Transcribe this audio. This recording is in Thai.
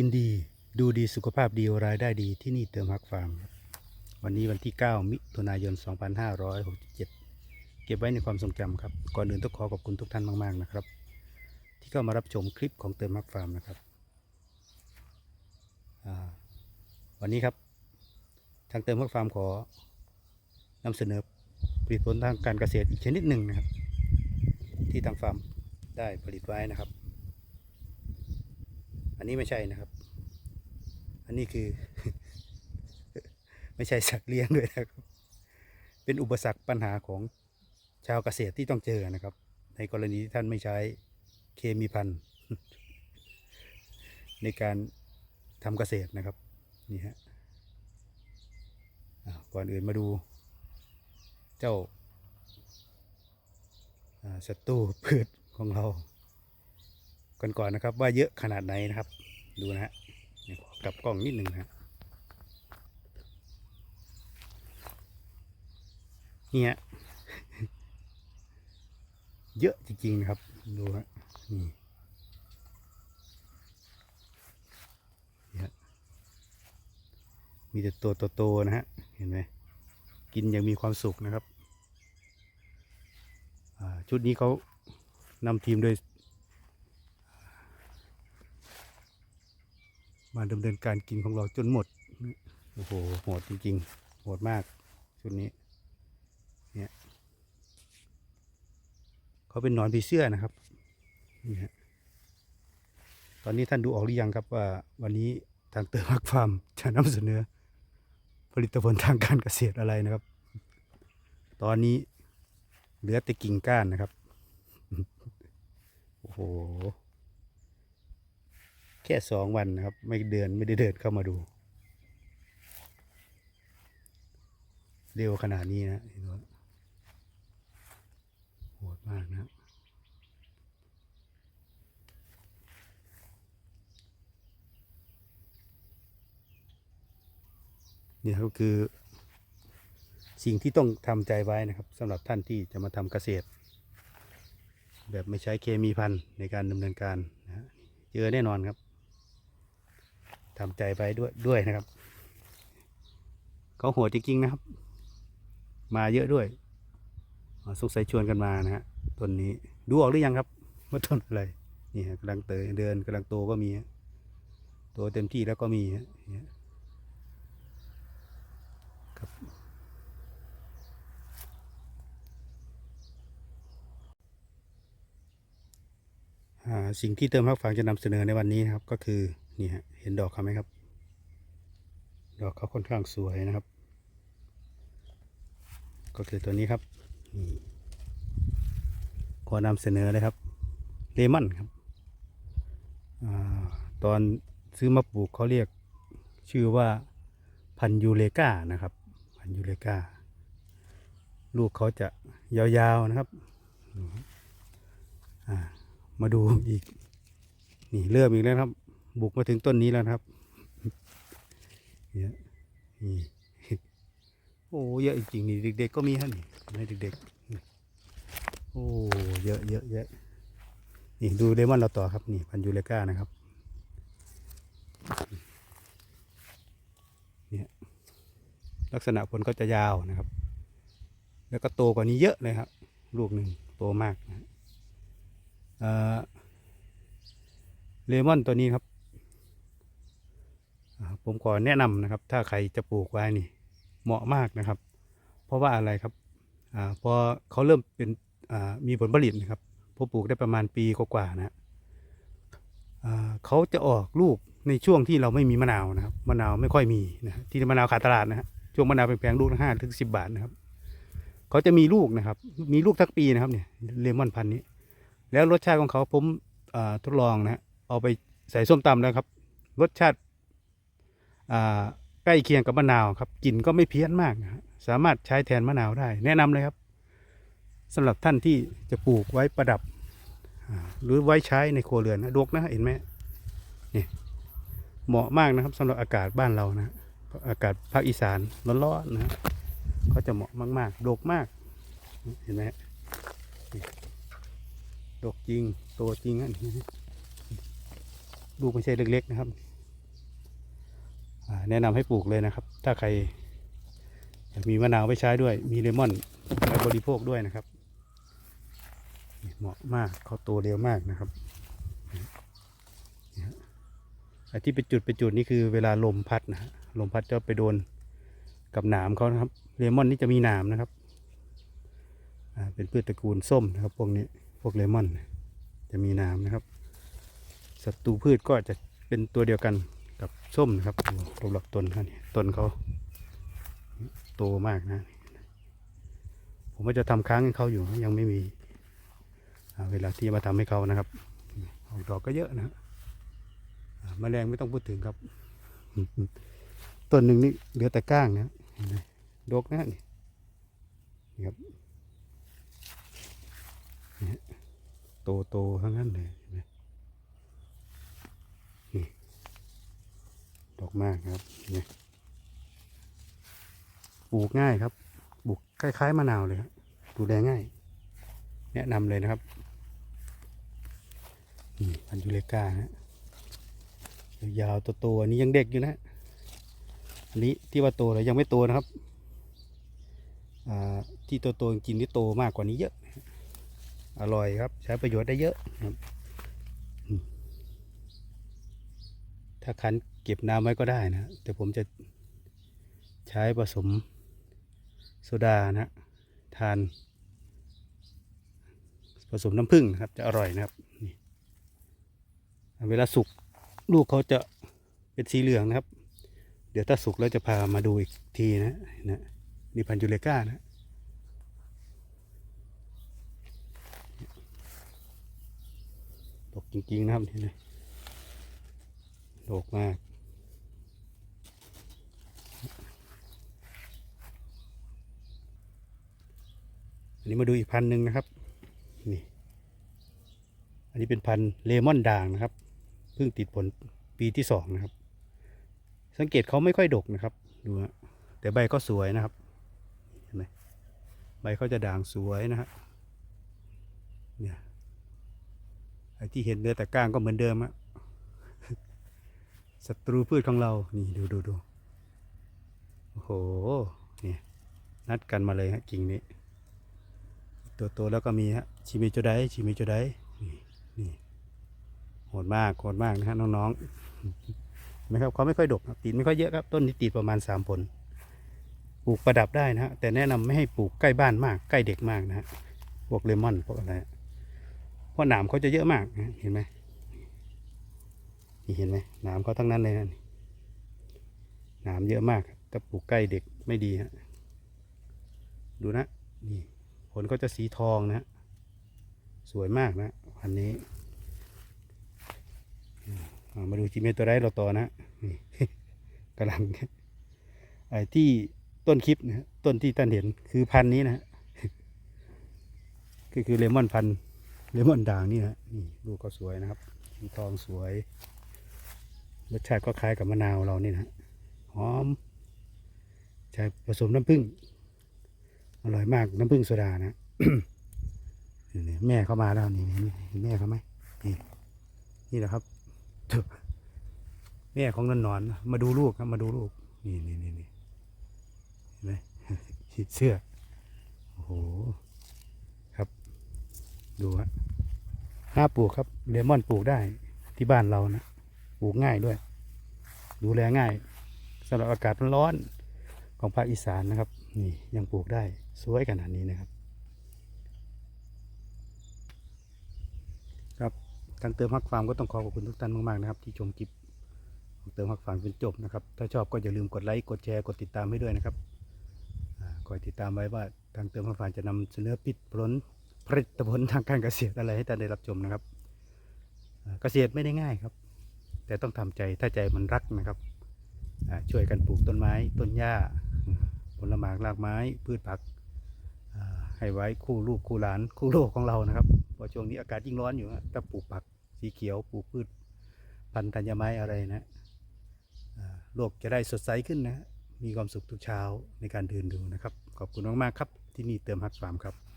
กินดีดูดีสุขภาพดีรายได้ดีที่นี่เติมฮักฟาร์ม วันนี้วันที่ 9 มิถุนายน 2567 เก็บไว้ในความทรงจำครับ ก่อนอื่นต้องขอขอบคุณทุกท่านมาก ๆ นะครับ ที่เข้ามารับชมคลิปของเติมฮักฟาร์มนะครับวันนี้ครับ ทางเติมฮักฟาร์มขอนำเสนอผลิตผลทางการเกษตรอีกชนิดหนึ่งนะครับ ที่ทางฟาร์มได้ผลิตไว้นะครับ อันนี้ไม่ใช่นะครับ อันนี้คือ ไม่ใช่สัตว์เลี้ยงด้วยนะครับ เป็นอุปสรรคปัญหาของชาวเกษตรที่ต้องเจอนะครับ ในกรณีที่ท่านไม่ใช้เคมีพันธุ์ในการทำเกษตรนะครับ นี่ฮะก่อนอื่นมาดู เจ้าศัตรูพืชของเรา กันก่อนนะครับ ว่าเยอะขนาดไหนนะครับ ดูนะฮะกลับกล้องนิดหนึ่งนะฮะเนี่ยเยอะจริงๆนะครับ ดูฮะนี่นี่ฮะมีแต่ตัวโตๆนะฮะ เห็นไหมกินอย่างมีความสุขนะครับ ชุดนี้เขานำทีมโดย มาดำเนินการกินของเราจนหมด โอ้โหโหดจริงๆโหดมากชุดนี้ เนี่ยเขาเป็นนอนผีเสื้อนะครับนี่ฮะตอนนี้ท่านดูออกหรือยังครับว่าวันนี้ทางเติมฮักฟาร์มจะนำเสนอ ผลิตผลทางการเกษตรอะไรนะครับ ตอนนี้เหลือแต่กิ่งก้านนะครับ โอ้โห ค่สองวันนะครับ ไม่เดินไม่ได้เดินเข้ามาดู เร็วขนาดนี้นะเห็นไหมโหดมากนะนี่ก็คือ สิ่งที่ต้องทำใจไว้นะครับสำหรับท่านที่จะมาทำเกษตร แบบไม่ใช้เคมีพันธุ์ในการดำเนินการนะเจอแน่นอนครับ ทำใจไปด้วยด้วยนะครับเขาโหดจริงๆนะครับ มาเยอะด้วยสงสัยชวนกันมานะฮะต้นนี้ดูออกหรือยังครับว่าต้นอะไรนี่ฮะกำลังเตยเดินกำลังโตก็มีฮะโตเต็มที่แล้วก็มีฮะเนี่ยครับสิ่งที่เติมพักฝังจะนำเสนอในวันนี้ครับก็คือ นี่ฮะเห็นดอกเขาไหมครับ ดอกเขาค่อนข้างสวยนะครับ ก็คือตัวนี้ครับนี่ขอนำเสนอเลยครับเลมอนครับอตอนซื้อมาปลูกเขาเรียกชื่อว่าพันยูเลกานะครับ พันยูเลกาลูกเขาจะยาวๆนะครับมาดูอีก นี่เริ่มอีกแล้วครับ บุกมาถึงต้นนี้แล้วนะครับเนี่ยนี่โอ้เยอะจริงนี่เด็กๆก็มีฮะนี่ให้เด็กๆโอ้เยอะเยอะเยอะนี่ดูเลมอนเราต่อครับนี่พันยูเลก้านะครับเนี่ยลักษณะผลก็จะยาวนะครับ แล้วก็โตกว่านี้เยอะเลยครับลูกหนึ่งโตมากนะเเลมอนตัวนี้ครับ ผมขอแนะนำนะครับ ถ้าใครจะปลูกไว้นี่ เหมาะมากนะครับ เพราะว่าอะไรครับอพอเขาเริ่มเป็นมีผลผลิตนะครับพอปลูกได้ประมาณปีกว่าๆนะเขาจะออกลูกในช่วงที่เราไม่มีมะนาวนะครับ มะนาวไม่ค่อยมีนะที่มะนาวขาดตลาดนะฮะช่วงมะนาวแพงๆลูกละห้าถึงสิบบาทนะครับเขาจะมีลูกนะครับ มีลูกทั้งปีนะครับเนี่ยเลมอนพันธุ์นี้ แล้วรสชาติของเขาผมทดลองนะเอาไปใส่ส้มตำแล้วครับ รสชาติ ใกล้เคียงกับมะนาวครับกลิ่นก็ไม่เพี้ยนมากนะสามารถใช้แทนมะนาวได้ แนะนำเลยครับสำหรับท่านที่จะปลูกไว้ประดับ หรือไว้ใช้ในครัวเรือนนะดกนะเห็นไหมนี่เหมาะมากนะครับสำหรับอากาศบ้านเรานะอากาศภาคอีสานร้อนๆนะก็จะเหมาะมากๆดกมาก เห็นไหมดกจริงโตจริงอันนี้ลูกไม่ใช่เล็กๆนะครับ แนะนำให้ปลูกเลยนะครับ ถ้าใครอยากมีมะนาวไว้ใช้ด้วย มีเลมอนไว้บริโภคด้วยนะครับ เหมาะมากเขาโตเร็วมากนะครับไอ้ที่เป็นจุดเป็นจุดนี่คือเวลาลมพัดนะฮะลมพัดจะไปโดนกับหนามเขานะครับ เลมอนนี่จะมีหนามนะครับเป็นพืชตระกูลส้มนะครับ พวกนี้พวกเลมอน จะมีหนามนะครับศัตรูพืชก็จะเป็นตัวเดียวกัน กับส้มนะครับดูรูปลักต้นเขาเนี่ยต้นเขาโตมากนะ ผมว่าจะทำค้างให้เขาอยู่ยังไม่มีเวลาที่จะมาทำให้เขานะครับออกดอกก็เยอะนะอ่าแมลงไม่ต้องพูดถึงครับต้นหนึ่งนี่เหลือแต่ก้างนะเห็นไหมดกนะนี่นะครับโตโตๆทั้งนั้นเลยเห็นไหม ดอกมากครับเนี่ยปลูกง่ายครับปลูกคล้ายๆมะนาวเลยครับดูแลง่าย แนะนำเลยนะครับนี่พันธุ์ยูเลกาฮะยาวๆโตๆอันนี้ยังเด็กอยู่นะอันนี้ที่ว่าโตแล้วยังไม่โตนะครับอ่าที่โตๆจริงๆนี่โตมากกว่านี้เยอะ อร่อยครับ ใช้ประโยชน์ได้เยอะครับ ถ้าคันเก็บน้ำไว้ก็ได้นะแต่ผมจะใช้ผสมโซดานะทาน ผสมน้ำผึ้งนะครับ จะอร่อยนะครับนี่เวลาสุกลูกเขาจะเป็นสีเหลืองนะครับ เดี๋ยวถ้าสุกแล้วจะพามาดูอีกทีนะนะนี่พันธุ์ยูเลก้านะตกจริงๆนะครับนี่นะโดกมาก อันนี้มาดูอีกพันหนึ่งนะครับ นี่ อันนี้เป็นพันเลมอนด่างนะครับ เพิ่งติดผลปีที่สองนะครับ สังเกตเขาไม่ค่อยดกนะครับ ดูฮะแต่ใบก็สวยนะครับ เห็นไหมใบเขาจะด่างสวยนะฮะ เนี่ย ไอ้ที่เห็นเนื้อแต่ก้างก็เหมือนเดิมอะ ศัตรูพืชของเรา นี่ดูดูดูโอ้โห นี่นัดกันมาเลยฮะกิ่งนี้ ตัวโตแล้วก็มีฮะชิมิโจไดชิมิโจไดนี่นี่โหดมากโหดมากนะฮะน้องๆเห็นไหมครับเขาไม่ค่อยดกครับติดไม่ค่อยเยอะครับ ต้นนี้ติดประมาณสามผล ปลูกประดับได้นะฮะ แต่แนะนำไม่ให้ปลูกใกล้บ้านมาก ใกล้เด็กมากนะฮะ พวกเลมอนพวกอะไร เพราะหนามเขาจะเยอะมากนะเห็นไหม นี่เห็นไหมหนามเขาทั้งนั้นเลยนะหนามเยอะมากกับถ้าปลูกใกล้เด็กไม่ดีฮะดูนะนี่ผลก็จะสีทองนะสวยมากนะพันนี้มามาดูจิเมตัวไรเราต่อนะนี่กำลังไอ้ที่ต้นคลิปนะต้นที่ท่านเห็นคือพันนี้นะก็คือเลมอนพันเลมอนด่างนี่นะนี่ลูกก็สวยนะครับสีทองสวย รสชาติก็คล้ายกับมะนาวเรานี่นะหอมใช้ผสมน้ำผึ้งอร่อยมากน้ำผึ้งโซดานะนี่แม่เข้ามาแล้วนี่นี่แม่เขาไหมนี่นี่แหละครับแม่ของนนนอนมาดูลูกครับมาดูลูกนี่นี่นี่นี่เห็นไหมฉีดเสื้อโอ้โหครับ ดูฮะห้าปลูกครับเลมอนปลูกได้ที่บ้านเรานะ ปลูกง่ายด้วย ดูแลง่ายสำหรับอากาศร้อนของภาคอีสานนะครับ นี่ยังปลูกได้สวยขนาดนี้นะครับครับทางเติมฮักฟาร์มก็ต้องขอขอบคุณทุกท่านมากๆนะครับ ที่ชมคลิปของเติมฮักฟาร์มจนจบนะครับ ถ้าชอบก็อย่าลืมกดไลค์กดแชร์กดติดตามให้ด้วยนะครับอคอยติดตามไว้ว่าทางเติมฮักฟาร์มจะนำเสนอปิดผลผลิตผลทางการเกษตรอะไรให้ท่านได้รับชมนะครับ เกษตรไม่ได้ง่ายครับ แต่ต้องทำใจถ้าใจมันรักนะครับ ช่วยกันปลูกต้นไม้ต้นหญ้า ผลไม้รากไม้พืชผักให้ไว้คู่ลูกคู่หลานคู่โลกของเรานะครับเพราะช่วงนี้อากาศยิ่งร้อนอยู่ถ้าปลูกผักสีเขียวปลูกพืชพันธุ์ธัญไม้อะไรนะโลกจะได้สดใสขึ้นนะ มีความสุขทุกเช้าในการเดินดูนะครับ ขอบคุณมากๆครับ ที่นี่เติมฮักฟาร์มครับ